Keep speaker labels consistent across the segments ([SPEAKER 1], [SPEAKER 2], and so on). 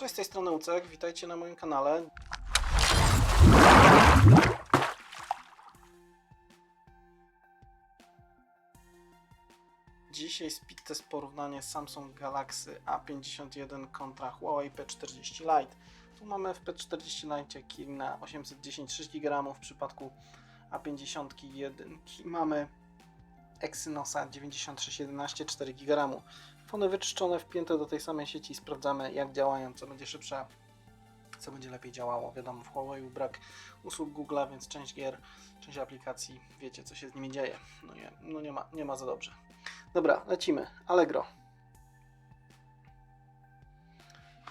[SPEAKER 1] Cześć, z tej strony Ucek, witajcie na moim kanale. Dzisiaj speed test porównanie Samsung Galaxy A51 kontra Huawei P40 Lite. Tu mamy w P40 Lite Kirin 810 6 GB, w przypadku A51 mamy Exynosa 9611 4 GB. Fony wyczyszczone, wpięte do tej samej sieci, sprawdzamy jak działają, co będzie szybsze, co będzie lepiej działało. Wiadomo, w Huawei brak usług Google'a, więc część gier, część aplikacji, wiecie co się z nimi dzieje. No nie, no nie, ma, nie ma za dobrze. Dobra, lecimy. Allegro.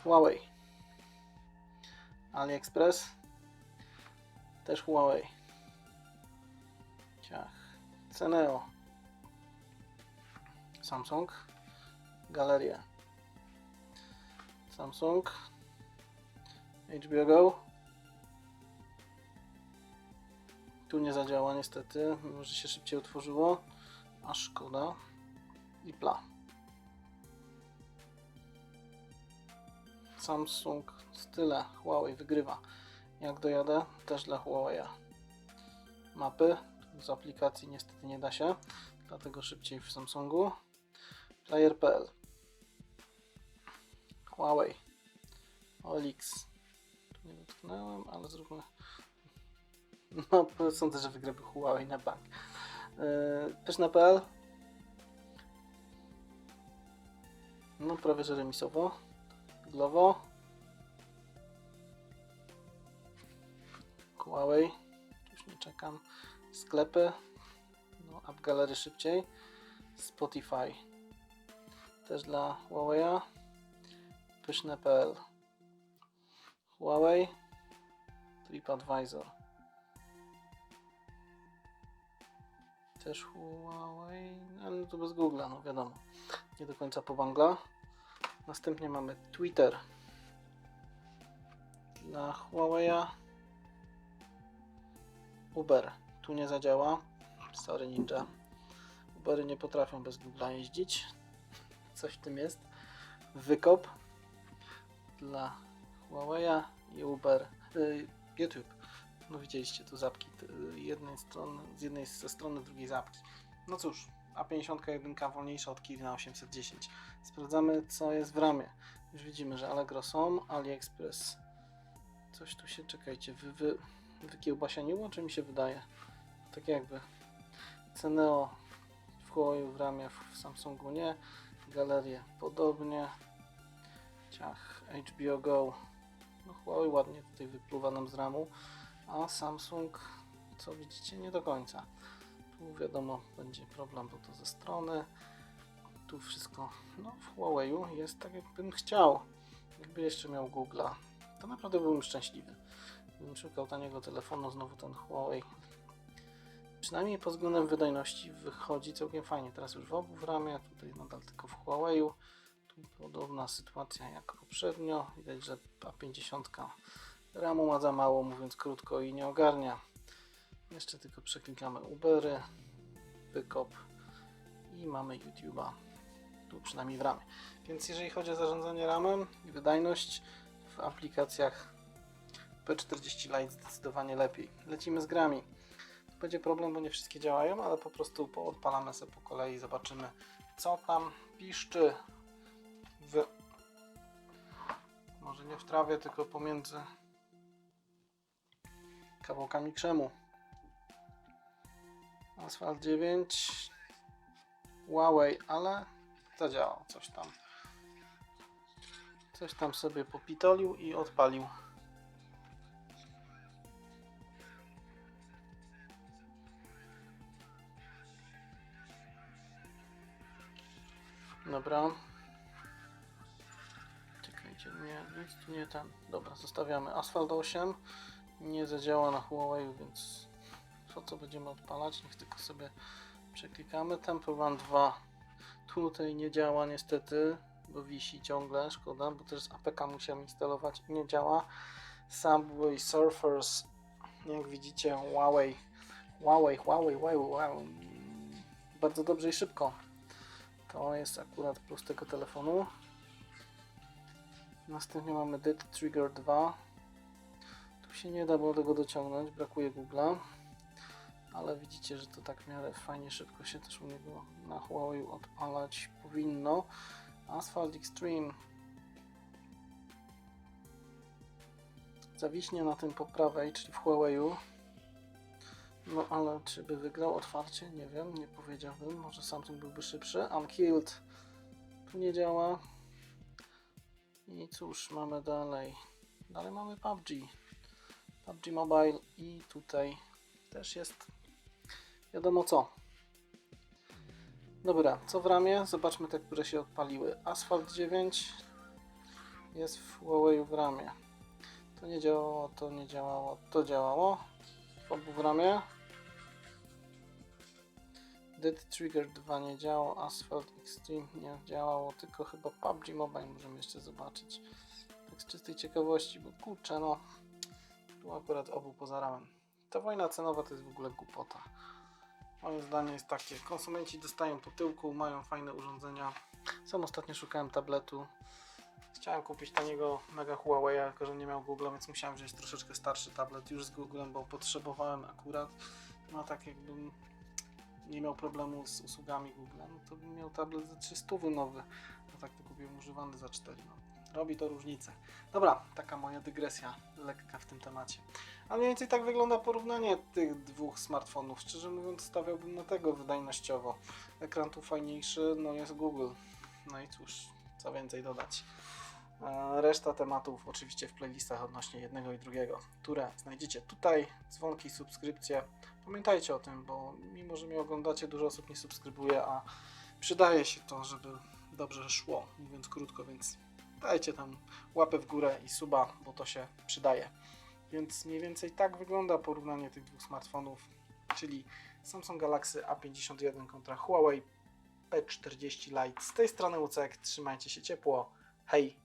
[SPEAKER 1] Huawei. AliExpress. Też Huawei. Ciach. Ceneo. Samsung. Galeria. Samsung. HBO Go. Tu nie zadziała niestety, mimo że się szybciej otworzyło. A szkoda. I pla. Samsung tyle. Huawei wygrywa. Jak dojadę, też dla Huawei'a. Mapy z aplikacji niestety nie da się, dlatego szybciej w Samsungu. Player.pl Huawei. Olix. Tu nie dotknąłem, ale zróbmy. No sądzę, że wygrywa Huawei na bank. Yy, Pyszne.pl No prawie, że remisowo. Glovo. Huawei. Już nie czekam. Sklepy. No, App Gallery szybciej. Spotify. Też dla Huawei'a pyszne.pl Huawei. TripAdvisor. Też Huawei. Ale to bez Google'a, no wiadomo. Nie do końca po wangla. Następnie mamy Twitter. Dla Huawei'a. Uber. Tu nie zadziała. Sorry ninja. Ubery nie potrafią bez Google'a jeździć. Coś w tym jest. Wykop dla Huawei'a i Uber, y, YouTube. No widzieliście tu zapki y, jednej strony, z jednej ze strony, drugiej zapki. No cóż, A51 wolniejsza od Kirina 810. Sprawdzamy co jest w ramie. Już widzimy, że Allegro są, AliExpress. Coś tu się, czekajcie, wy, wy, wykiełbasianiło, czy mi się wydaje? Tak jakby. Ceneo w Huawei w ramie, w Samsungu nie galerię podobnie. Ciach HBO Go. No Huawei ładnie tutaj wypluwa nam z ramu, a Samsung, co widzicie, nie do końca. Tu wiadomo, będzie problem, bo to ze strony. Tu wszystko, no w Huawei'u jest tak, jakbym chciał. Jakby jeszcze miał Google'a, to naprawdę byłbym szczęśliwy. Gdybym szukał taniego telefonu, znowu ten Huawei przynajmniej pod względem wydajności wychodzi całkiem fajnie. Teraz już w obu w ramie, tutaj nadal tylko w Huawei'u. Tu podobna sytuacja jak poprzednio. Widać, że A50 ramu ma za mało, mówiąc krótko i nie ogarnia. Jeszcze tylko przeklikamy Ubery, Wykop i mamy YouTube'a. Tu przynajmniej w ramie. Więc jeżeli chodzi o zarządzanie ramem i wydajność w aplikacjach P40 Lite zdecydowanie lepiej. Lecimy z grami będzie problem, bo nie wszystkie działają, ale po prostu odpalamy sobie po kolei zobaczymy, co tam piszczy w może nie w trawie, tylko pomiędzy kawałkami krzemu. Asphalt 9 Huawei, ale zadziałał coś tam. Coś tam sobie popitolił i odpalił. Dobra. Czekajcie, nie, nic tu nie ten. Dobra, zostawiamy. Asphalt 8 nie zadziała na Huawei, więc po co będziemy odpalać? Niech tylko sobie przeklikamy. Temple Run 2 tutaj nie działa niestety, bo wisi ciągle, szkoda, bo też z APK musiałem instalować i nie działa. Subway Surfers, jak widzicie, Huawei, Huawei, Huawei, Huawei, Huawei. bardzo dobrze i szybko. To jest akurat plus tego telefonu. Następnie mamy Dead Trigger 2. Tu się nie da było tego dociągnąć, brakuje Google'a. Ale widzicie, że to tak w miarę fajnie szybko się też u niego na Huawei odpalać powinno. Asphalt Extreme zawiśnie na tym po prawej, czyli w Huawei'u. No ale czy by wygrał otwarcie? Nie wiem, nie powiedziałbym. Może Samsung byłby szybszy. Unkilled tu nie działa. I cóż, mamy dalej. Dalej mamy PUBG. PUBG Mobile i tutaj też jest wiadomo co. Dobra, co w ramie? Zobaczmy te, które się odpaliły. Asphalt 9 jest w Huawei w ramie. To nie działało, to nie działało, to działało. W obu w ramię. Dead Trigger 2 nie działało, Asphalt Extreme nie działało, tylko chyba PUBG Mobile możemy jeszcze zobaczyć. Tak z czystej ciekawości, bo kurczę no, tu akurat obu poza ramem. Ta wojna cenowa to jest w ogóle głupota. Moje zdanie jest takie, konsumenci dostają po tyłku, mają fajne urządzenia. Sam ostatnio szukałem tabletu. Chciałem kupić taniego mega Huawei, tylko że nie miał Google, więc musiałem wziąć troszeczkę starszy tablet już z Googlem, bo potrzebowałem akurat. No tak jakbym nie miał problemu z usługami Google, no to bym miał tablet za 300 nowy, a tak to kupiłem używany za 4. No. Robi to różnicę. Dobra, taka moja dygresja lekka w tym temacie. A mniej więcej tak wygląda porównanie tych dwóch smartfonów. Szczerze mówiąc, stawiałbym na tego wydajnościowo. Ekran tu fajniejszy, no jest Google. No i cóż, co więcej dodać. E, Reszta tematów oczywiście w playlistach odnośnie jednego i drugiego, które znajdziecie tutaj. Dzwonki, subskrypcje. Pamiętajcie o tym, bo mimo, że mnie oglądacie, dużo osób nie subskrybuje, a przydaje się to, żeby dobrze szło, mówiąc krótko, więc dajcie tam łapę w górę i suba, bo to się przydaje. Więc mniej więcej tak wygląda porównanie tych dwóch smartfonów, czyli Samsung Galaxy A51 kontra Huawei P40 Lite. Z tej strony Łucek, trzymajcie się ciepło. Hej!